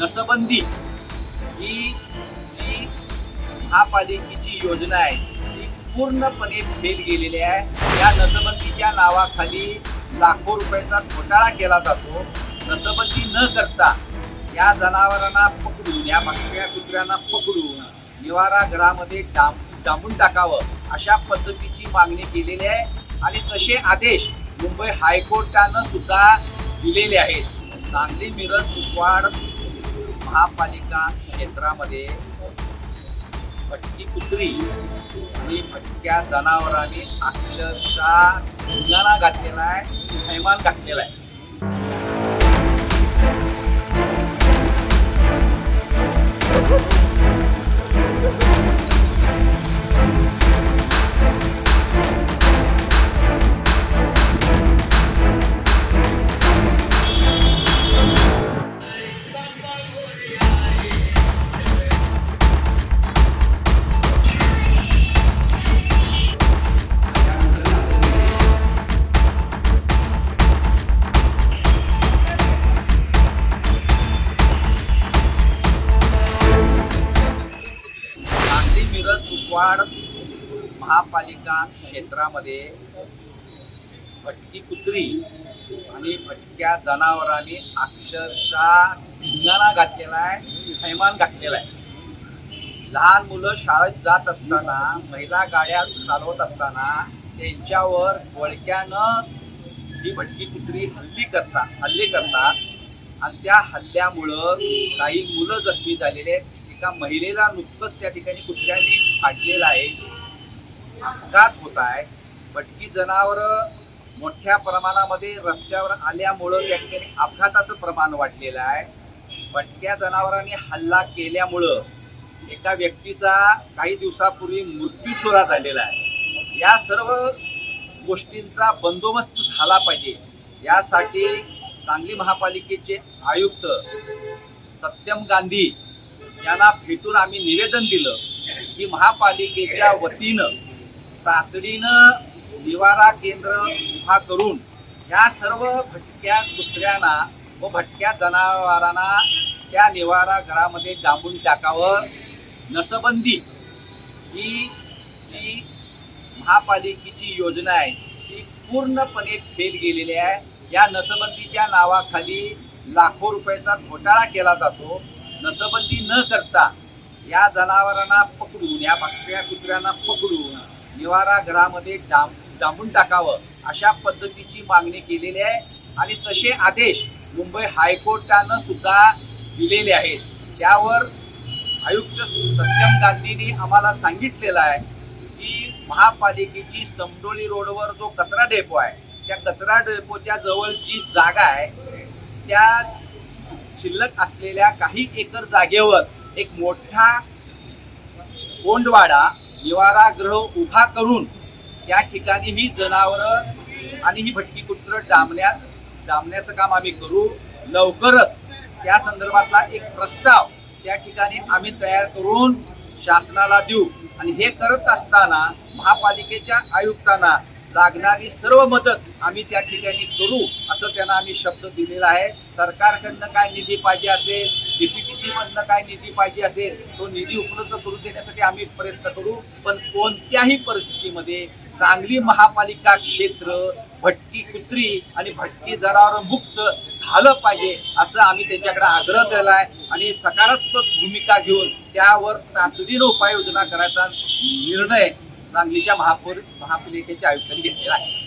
नसबंदी ही जी महापालिकेची योजना आहे ती पूर्णपणे फेल गेलेली आहे. या नसबंदीच्या नावाखाली लाखो रुपयाचा घोटाळा केला जातो. नसबंदी न करता या जनावरांना पकडून या मागच्या कुत्र्यांना पकडून निवारा घरामध्ये डांब डांबून टाकावं अशा पद्धतीची मागणी केलेली आहे. आणि तसे आदेश मुंबई हायकोर्टानं सुद्धा दिलेले आहेत. सांगली मिरज कुपवाड महापालिका क्षेत्रामध्ये भटकी कुत्री आणि भटक्या जनावरांनी अक्षरशः धिंगाणा घातलेला आहे थैमान घातलेला आहे Woo! मिरज कुपवाड महापालिका क्षेत्रामध्ये भटकी कुत्री आणि भटक्या जनावरांनी अक्षरशः धिंगाणा घातलेला आहे थैमान घातलेला आहे लहान मुलं शाळेत जात असताना महिला गाड्या चालवत असताना त्यांच्यावर वळक्यानं ही भटकी कुत्री हल्ली करतात हल्ले करतात. आणि त्या हल्ल्यामुळं काही मुलं जखमी झालेले आहेत. एका महिलेला नुकतंच त्या ठिकाणी कुत्र्याने फाटलेला आहे. अपघात होत आहे. भटकी जनावरं मोठ्या प्रमाणामध्ये रस्त्यावर आल्यामुळं त्या ठिकाणी अपघाताचं प्रमाण वाढलेलं आहे. भटक्या जनावरांनी हल्ला केल्यामुळं एका व्यक्तीचा काही दिवसापूर्वी मृत्यूसुद्धा झालेला आहे. या सर्व गोष्टींचा बंदोबस्त झाला पाहिजे. यासाठी सांगली महापालिकेचे आयुक्त सत्यम गांधी यांना भेटून आम्ही निवेदन दिलं की महापालिकेच्या वतीनं तातडीनं निवारा केंद्र उभा करून ह्या सर्व भटक्या कुत्र्यांना व भटक्या जनावरांना त्या निवारा घरामध्ये डांबून टाकावं. नसबंदी ही जी महापालिकेची योजना आहे ती पूर्णपणे फेल गेलेली आहे. या नसबंदीच्या नावाखाली लाखो रुपयाचा घोटाळा केला जातो. नसबंदी न करता या जनावरांना पकडून या बकऱ्या कुत्र्यांना पकडून निवारा घरामध्ये डांब डांबून टाकावं अशा पद्धतीची मागणी केलेली आहे. आणि तसे आदेश मुंबई हायकोर्टानं सुद्धा दिलेले आहेत. त्यावर आयुक्त सत्यम गांधींनी आम्हाला सांगितलेलं आहे की महापालिकेची समडोली रोडवर जो कचरा डेपो आहे त्या कचरा डेपोच्या जवळ जी जागा आहे त्या शिल्लक असलेल्या काही एकर जागेवर एक मोठा कोंडवाडा निवारागृह उभा करून त्या ठिकाणी ही जनावरं आणि ही भटकी कुत्र डांबण्यात डांबण्याचं काम आम्ही करू. लवकरच त्या संदर्भातला एक प्रस्ताव त्या ठिकाणी आम्ही तयार करून शासनाला देऊ. आणि हे करत असताना महापालिकेच्या आयुक्तांना लागणारी सर्व मदत आम्ही त्या ठिकाणी करू असं त्यांना आम्ही शब्द दिलेला आहे. सरकारकडनं काय निधी पाहिजे असेल डीपीटीसी मधनं काय निधी पाहिजे असेल तो निधी उपलब्ध करून देण्यासाठी आम्ही प्रयत्न करू. पण कोणत्याही परिस्थितीमध्ये सांगली महापालिका क्षेत्र भटकी कुत्री आणि भटकी जनावर मुक्त झालं पाहिजे असं आम्ही त्यांच्याकडे आग्रह केला आहे आणि सकारात्मक भूमिका घेऊन त्यावर तातडीनं उपाययोजना करायचा निर्णय सांगलीच्या महापौर महापालिकेच्या आयुक्तांनी घेतलेला आहे.